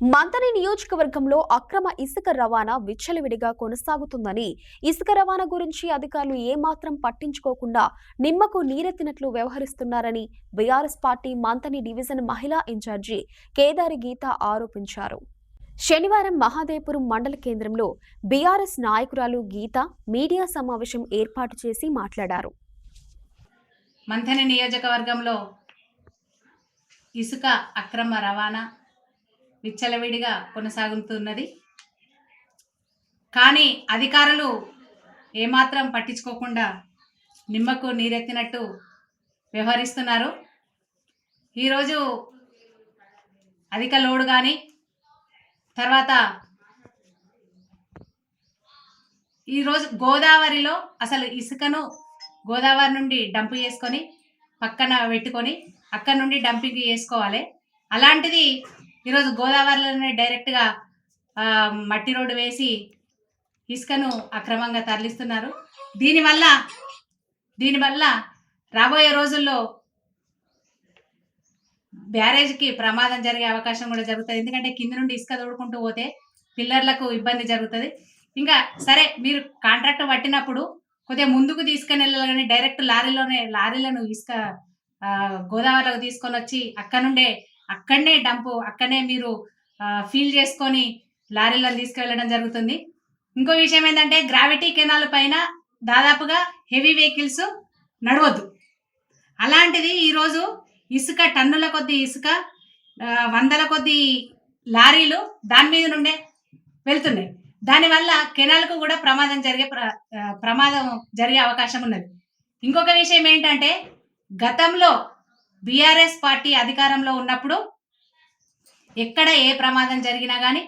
మంతని నియోజకవర్గంలో అక్రమ ఇసుక రవాణా విచ్చలవిడిగా కొనసాగుతుందని ఇసుక రవాణా గురించి అధికారులు ఏమాత్రం పట్టించుకోకుండా నిమ్మకు నీరెత్తినట్లు వ్యవహరిస్తున్నారని బీఆర్ఎస్ పార్టీ మంతని డివిజన్ మహిళా ఇన్ఛార్జి కేదారి గీత ఆరోపించారు. శనివారం మహాదేపురం మండల కేంద్రంలో బీఆర్ఎస్ నాయకురాలు గీత మీడియా సమావేశం ఏర్పాటు చేసి మాట్లాడారు. మంథని నియోజకవర్గంలో ఇసుక అక్రమ రవాణా విచ్చలవిడిగా కొనసాగుతున్నది. కానీ అధికారులు ఏమాత్రం పట్టించుకోకుండా నిమ్మకు నీరెత్తినట్టు వ్యవహరిస్తున్నారు. ఈరోజు అధిక లోడు కానీ తర్వాత ఈరోజు గోదావరిలో అసలు ఇసుకను గోదావరి నుండి డంప్ చేసుకొని పక్కన పెట్టుకొని అక్కడ నుండి డంపింగ్ చేసుకోవాలి. అలాంటిది ఈరోజు గోదావరిలోనే డైరెక్ట్గా మట్టి రోడ్డు వేసి ఇసుకను అక్రమంగా తరలిస్తున్నారు. దీనివల్ల దీనివల్ల రాబోయే రోజుల్లో బ్యారేజ్కి ప్రమాదం జరిగే అవకాశం కూడా జరుగుతుంది. ఎందుకంటే కింద నుండి ఇసుక తోడుకుంటూ పోతే పిల్లర్లకు ఇబ్బంది జరుగుతుంది. ఇంకా సరే మీరు కాంట్రాక్ట్ పట్టినప్పుడు కొద్దిగా ముందుకు తీసుకుని వెళ్ళాలని కానీ డైరెక్ట్ లారీలోనే లారీలను ఇసుక గోదావరిలోకి తీసుకొని వచ్చి అక్కడ నుండే అక్కడనే డంపు అక్కడనే మీరు ఫీల్ చేసుకొని లారీలను తీసుకువెళ్ళడం జరుగుతుంది. ఇంకో విషయం ఏంటంటే గ్రావిటీ కెనాల్ పైన దాదాపుగా హెవీ వెహికల్స్ నడవద్దు అలాంటిది ఈరోజు ఇసుక టన్నుల కొద్ది ఇసుక వందల కొద్ది లారీలు దాని మీద నుండే వెళ్తున్నాయి. దానివల్ల కెనాల్కు కూడా ప్రమాదం జరిగే ప్ర- ప్రమాదం జరిగే అవకాశం ఉన్నది. ఇంకొక విషయం ఏంటంటే గతంలో బీఆర్ఎస్ పార్టీ అధికారంలో ఉన్నప్పుడు ఎక్కడ ఏ ప్రమాదం జరిగినా కానీ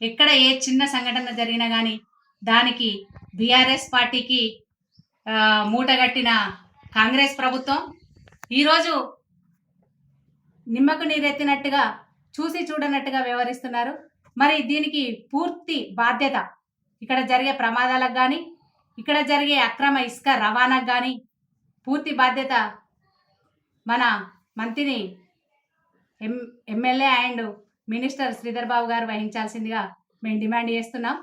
ఎక్కడ ఏ చిన్న సంఘటన జరిగినా కానీ దానికి బీఆర్ఎస్ పార్టీకి మూటగట్టిన కాంగ్రెస్ ప్రభుత్వం ఈరోజు నిమ్మకు నీరెత్తినట్టుగా చూసి చూడనట్టుగా వ్యవహరిస్తున్నారు. మరి దీనికి పూర్తి బాధ్యత ఇక్కడ జరిగే ప్రమాదాలకు కానీ ఇక్కడ జరిగే అక్రమ ఇసుక రవాణాకు కానీ పూర్తి బాధ్యత మన మంత్రిని M MLA and minister Sridhar Babu గారు వహించాల్సిందిగా మేము డిమాండ్ చేస్తున్నాం.